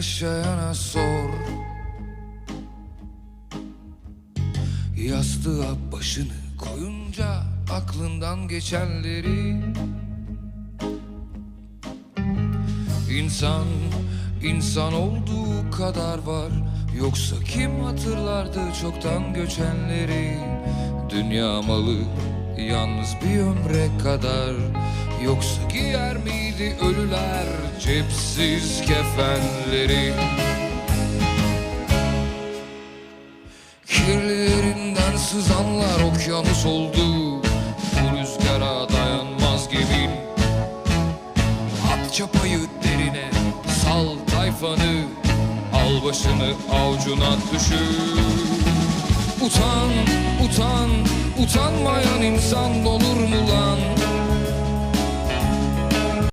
yaşayana sor. Yastığa başını koyunca aklından geçenleri. İnsan, insan olduğu kadar var. Yoksa kim hatırlardı çoktan göçenleri? Dünya malı yalnız bir ömre kadar Yoksa giyer miydi ölüler cepsiz kefenleri Kirlilerinden sızanlar okyanus oldu Bu rüzgara dayanmaz gemin At çapayı derine Sal tayfanı Al başını avucuna düşür Utan, utan, utanmayan insan mu?